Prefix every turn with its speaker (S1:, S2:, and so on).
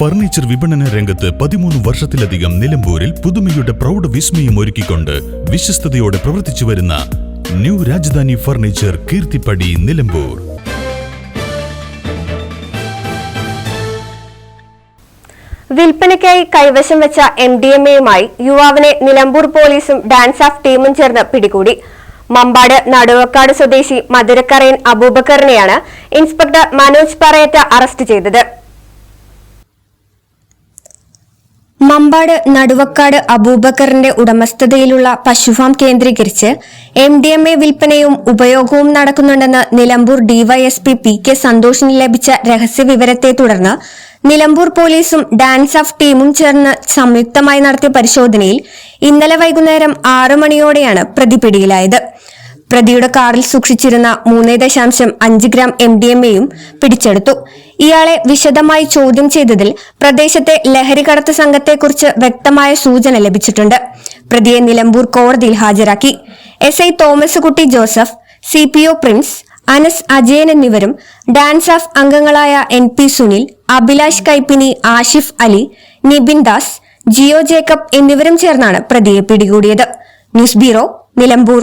S1: Furniture വിപണന രംഗത്ത് പതിമൂന്ന് വർഷത്തിലധികം നിലമ്പൂരിൽ പുതുമയുടെ പ്രൗഢ വിസ്മയം ഒരുക്കിക്കൊണ്ട് വിശ്വസ്തയോടെ പ്രവർത്തിച്ചു വരുന്ന ന്യൂ രാജധാനി ഫർണിച്ചർ കീർത്തിപ്പടി നിലമ്പൂർ.
S2: വിൽപ്പനയ്ക്കായി കൈവശം വെച്ച എം ഡി എം എയുമായി യുവാവിനെ നിലമ്പൂർ പോലീസും ഡാൻസ് ഓഫ് ടീമും ചേർന്ന് പിടികൂടി. മമ്പാട് നടുവക്കാട് സ്വദേശി മധുരക്കരയൻ അബൂബക്കറിനെയാണ് ഇൻസ്പെക്ടർ മനോജ് പറയറ്റ അറസ്റ്റ് ചെയ്തത്. മമ്പാട് നടുവക്കാട് അബൂബക്കറിന്റെ ഉടമസ്ഥതയിലുള്ള പശുഫാം കേന്ദ്രീകരിച്ച് എം ഡി എം എ വിൽപ്പനയും ഉപയോഗവും നടക്കുന്നുണ്ടെന്ന് നിലമ്പൂർ ഡിവൈഎസ്പി പി കെ സന്തോഷിന് ലഭിച്ച രഹസ്യ വിവരത്തെ തുടർന്ന് നിലമ്പൂർ പോലീസും ഡാൻസ് ഓഫ് ടീമും ചേർന്ന് സംയുക്തമായി നടത്തിയ പരിശോധനയിൽ ഇന്നലെ വൈകുന്നേരം ആറു മണിയോടെയാണ് പ്രതി പിടിയിലായത് പ്രതിയുടെ കാറിൽ സൂക്ഷിച്ചിരുന്ന മൂന്ന് ദശാംശം അഞ്ച് ഗ്രാം എം ഡി എം എയും പിടിച്ചെടുത്തു. ഇയാളെ വിശദമായി ചോദ്യം ചെയ്തതിൽ പ്രദേശത്തെ ലഹരി കടത്ത് സംഘത്തെക്കുറിച്ച് വ്യക്തമായ സൂചന ലഭിച്ചിട്ടുണ്ട്. പ്രതിയെ നിലമ്പൂർ കോടതിയിൽ ഹാജരാക്കി. S I. Thomas Kutty Joseph C P O Prince Anas Ajayan എന്നിവരും ഡാൻസ് ഓഫ് അംഗങ്ങളായ എൻ പി സുനിൽ അഭിലാഷ് കൈപ്പിനി ആഷിഫ് അലി നിബിൻ ദാസ് ജിയോ ജേക്കബ് എന്നിവരും ചേർന്നാണ് പ്രതിയെ പിടികൂടിയത്. News bureau Nilambur.